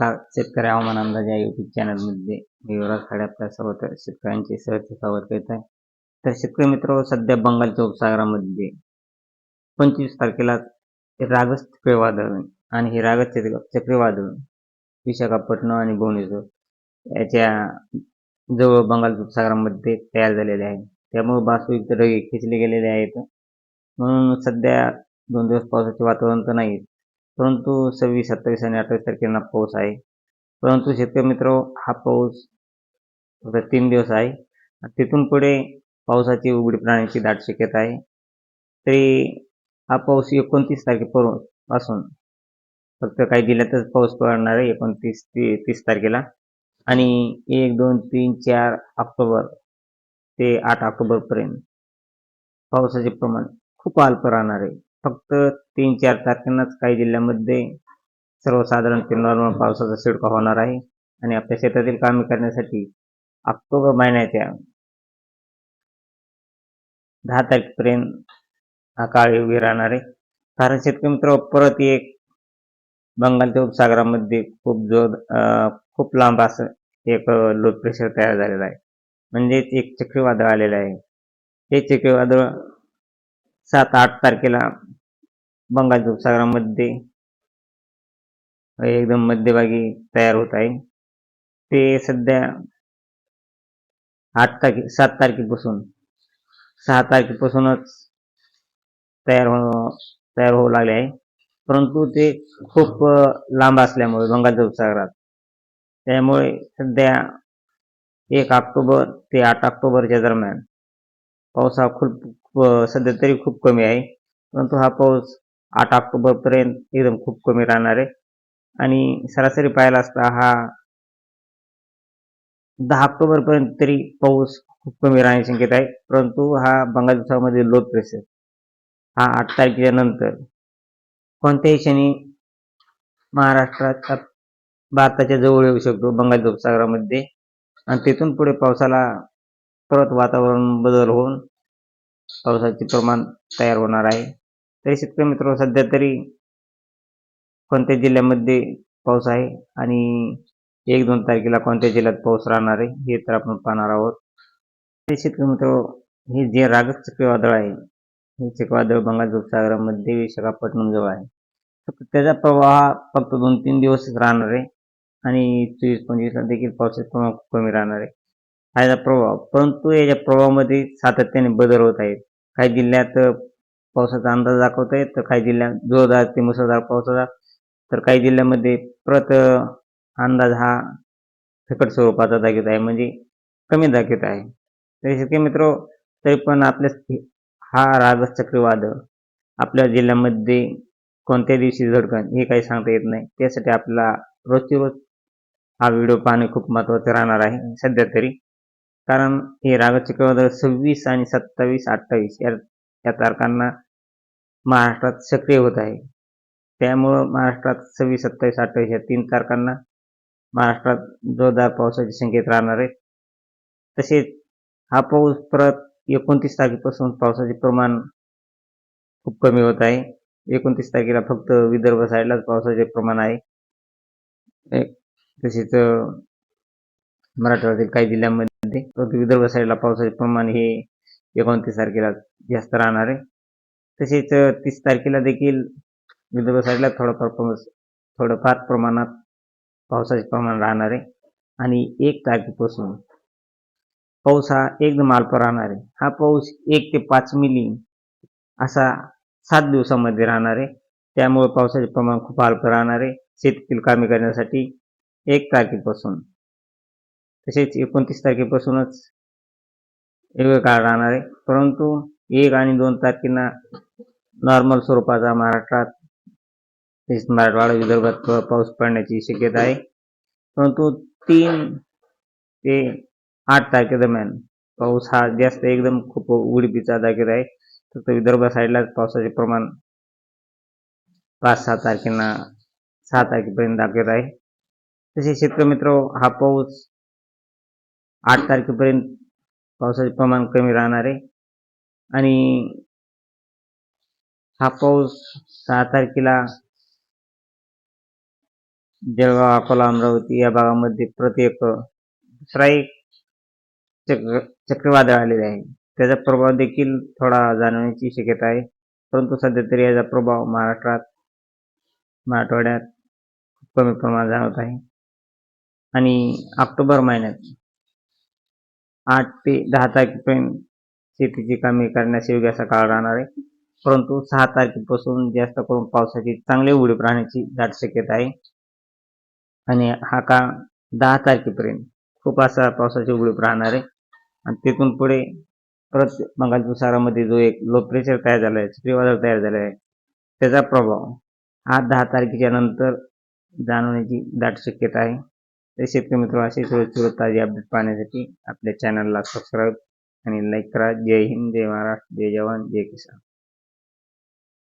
शेतकरी हवामान अंदाज या युट्यूब चॅनलमध्ये मी युवराज खाडे आपल्या सर्व तर शेतकऱ्यांचे सहज स्वागत करीत आहे. तर शेतकरी मित्र सध्या बंगालच्या उपसागरामध्ये पंचवीस तारखेला रागस चक्रीवादळ आणि हे रागस चक्रीवादळ विशाखापट्टणम आणि भुवनेश्वर याच्या जवळ बंगाल उपसागरामध्ये तयार झालेले आहे त्यामुळे बाष्पयुक्त ढगे खेचले गेलेले आहेत. म्हणून सध्या दोन दिवस पावसाचे वातावरण तर नाही परंतु सव्वीस सत्तावीस आणि अठ्ठावीस तारखेला पाऊस आहे. परंतु शेतकरी मित्र हा पाऊस फक्त तीन दिवस आहे. तिथून पुढे पावसाची उघडी प्राण्याची दाट शक्यता आहे. तरी हा पाऊस एकोणतीस तारखेपर्यंत पासून फक्त काही जिल्ह्यातच पाऊस पडणार आहे एकोणतीस ते तीस तारखेला. आणि एक दोन तीन चार ऑक्टोबर ते आठ ऑक्टोबरपर्यंत पावसाचे प्रमाण खूप अल्प राहणार आहे. फक्त तीन चार तारखेलाच काही जिल्ह्यामध्ये सर्वसाधारण ते नॉर्मल पावसाचा शिडका होणार आहे. आणि आपल्या शेतातील कामे करण्यासाठी ऑक्टोबर महिन्याच्या दहा तारखेपर्यंत हा काळ उभी राहणार आहे. कारण शेतकरी मित्र परत एक बंगालच्या उपसागरामध्ये खूप जोर खूप लांब असं एक लो प्रेशर तयार झालेलं आहे. म्हणजेच एक चक्रीवादळ आलेलं आहे. हे चक्रीवादळ सात आठ तारखेला बंगालच्या उपसागरामध्ये एकदम मध्यभागी तयार होत आहे. ते सध्या आठ तारखे सात तारखेपासून सहा तारखेपासूनच तयार हो तयार आहे. परंतु ते अ, लांब असल्यामुळे बंगालच्या उपसागरात. सध्या एक ऑक्टोबर ते आठ ऑक्टोबरच्या दरम्यान पाऊस हा खूप- सध्या तरी खूप कमी आहे. परंतु हा पाऊस आठ ऑक्टोबरपर्यंत एकदम खूप कमी राहणार आहे. आणि सरासरी पाहायला असता हा दहा ऑक्टोबरपर्यंत तरी पाऊस खूप कमी राहण्याची शक्यता आहे. परंतु हा बंगाल उपसागरामध्ये लो प्रेशर हा आठ तारखेच्या नंतर. कोणत्याही क्षणी महाराष्ट्राच्या भारताच्या जवळ येऊ शकतो बंगाल उपसागरामध्ये. आणि तिथून पुढे पावसाला परत वातावरण बदल होऊन पावसाचे प्रमाण तयार होणार आहे. तरी शेतकरी मित्र सध्या तरी कोणत्या जिल्ह्यामध्ये पाऊस आहे आणि एक दोन तारखेला कोणत्या जिल्ह्यात पाऊस राहणार आहे हे तर आपण पाहणार आहोत. तरी शेतकरी मित्र हे जे रागत चक्रीवादळ आहे हे चक्रीवादळ बंगालच्या उपसागरामध्ये विशाखापट्टणम जवळ आहे. फक्त त्याचा प्रवाह हा फक्त दोन तीन दिवसच राहणार आहे आणि चोवीस पंचवीसला देखील पावसाचे प्रमाण खूप कमी राहणार आहे. हा याचा प्रभाव परंतु याच्या प्रभावामध्ये सातत्याने बदल होत आहेत. काही जिल्ह्यात पावसाचा अंदाज दाखवत आहे तर काही जिल्ह्यात जोरदार ते मुसळधार पावसाचा तर काही जिल्ह्यामध्ये परत अंदाज हा फिकट स्वरूपाचा दाखवत आहे म्हणजे कमी दाखवत आहे. तरी शेतकरी मित्र तरी पण आपल्या हा रागस चक्रीवादळ आपल्या जिल्ह्यामध्ये कोणत्या दिवशी झडकण हे काही सांगता येत नाही. त्यासाठी आपला रोजची रोज हा व्हिडिओ पाहणे खूप महत्त्वाचे राहणार आहे सध्या तरी. कारण हे रागस चक्रीवादळ सव्वीस आणि सत्तावीस अठ्ठावीस या या तारखांना महाराष्ट्रात सक्रिय होत आहे. त्यामुळं महाराष्ट्रात सव्वीस सत्तावीस अठ्ठावीस या तीन तारखांना महाराष्ट्रात जोरदार पावसाचे संकेत राहणार आहे. तसेच हा पाऊस परत एकोणतीस तारखेपासून पावसाचे प्रमाण खूप कमी होत आहे. एकोणतीस तारखेला फक्त विदर्भ साईडलाच पावसाचे प्रमाण आहे. तसेच मराठवाड्यातील काही जिल्ह्यांमध्ये परंतु विदर्भ साईडला पावसाचे प्रमाण हे एकोणतीस तारखेला जास्त राहणार आहे. तसेच तीस तारखेला देखील विदर्भ साईडला थोडंफार पाऊस थोडंफार प्रमाणात पावसाचे प्रमाण राहणार आहे. आणि एक तारखेपासून पाऊस हा एकदम अल्प राहणार आहे. हा पाऊस एक ते पाच मिली असा सात दिवसामध्ये राहणार आहे. त्यामुळे पावसाचे प्रमाण खूप अल्प राहणार आहे. शेतीतील कामे करण्यासाठी एक तारखेपासून तसेच एकोणतीस तारखेपासूनच वेगळं काळ राहणार आहे. परंतु एक आणि दोन तारखेला नॉर्मल स्वरूपाचा महाराष्ट्रात मराठवाडा विदर्भात पाऊस पडण्याची शक्यता आहे. परंतु तीन ते आठ तारखेदरम्यान पाऊस हा जास्त एकदम खूप उडपीचा दाखवत आहे. फक्त विदर्भ साईडलाच पावसाचे प्रमाण पाच सहा तारखेला सहा तारखेपर्यंत दाखवत आहे. तसे शेतकरी मित्र हा पाऊस आठ तारखेपर्यंत पावसाचे प्रमाण कमी राहणार आहे. आणि हा पाऊस सहा तारखेला जळगाव अकोला अमरावती या भागामध्ये प्रति दुसरा एक चक्र चक्रीवादळ आलेले आहे. त्याचा प्रभाव देखील थोडा जाणवण्याची शक्यता आहे. परंतु सध्या तरी याचा प्रभाव महाराष्ट्रात मराठवाड्यात कमी प्रमाणात जाणवत आहे. आणि ऑक्टोबर महिन्यात आठ ते दहा तारखेपर्यंत शेतीची कामे करण्यास योग्य असा काळ राहणार आहे. परंतु सहा तारखेपासून जास्त करून पावसाची चांगली उडीप राहण्याची दाट शक्यता आहे. आणि हा काळ दहा तारखेपर्यंत खूप असा पावसाची उडीप राहणार आहे. आणि तिथून पुढे परत बंगालच्या उपसागरामध्ये जो एक लो प्रेशर तयार झाला आहे चक्रीवादळ तयार झाला आहे त्याचा प्रभाव हा दहा तारखेच्या नंतर जाणवण्याची दाट शक्यता आहे. तर शेतकरी मित्र असे सुरक्षित ताजी अपडेट पाहण्यासाठी आपल्या चॅनलला सबस्क्राईब आणि लाईक करा. जय हिंद जय महाराष्ट्र जय जवान जय किसान.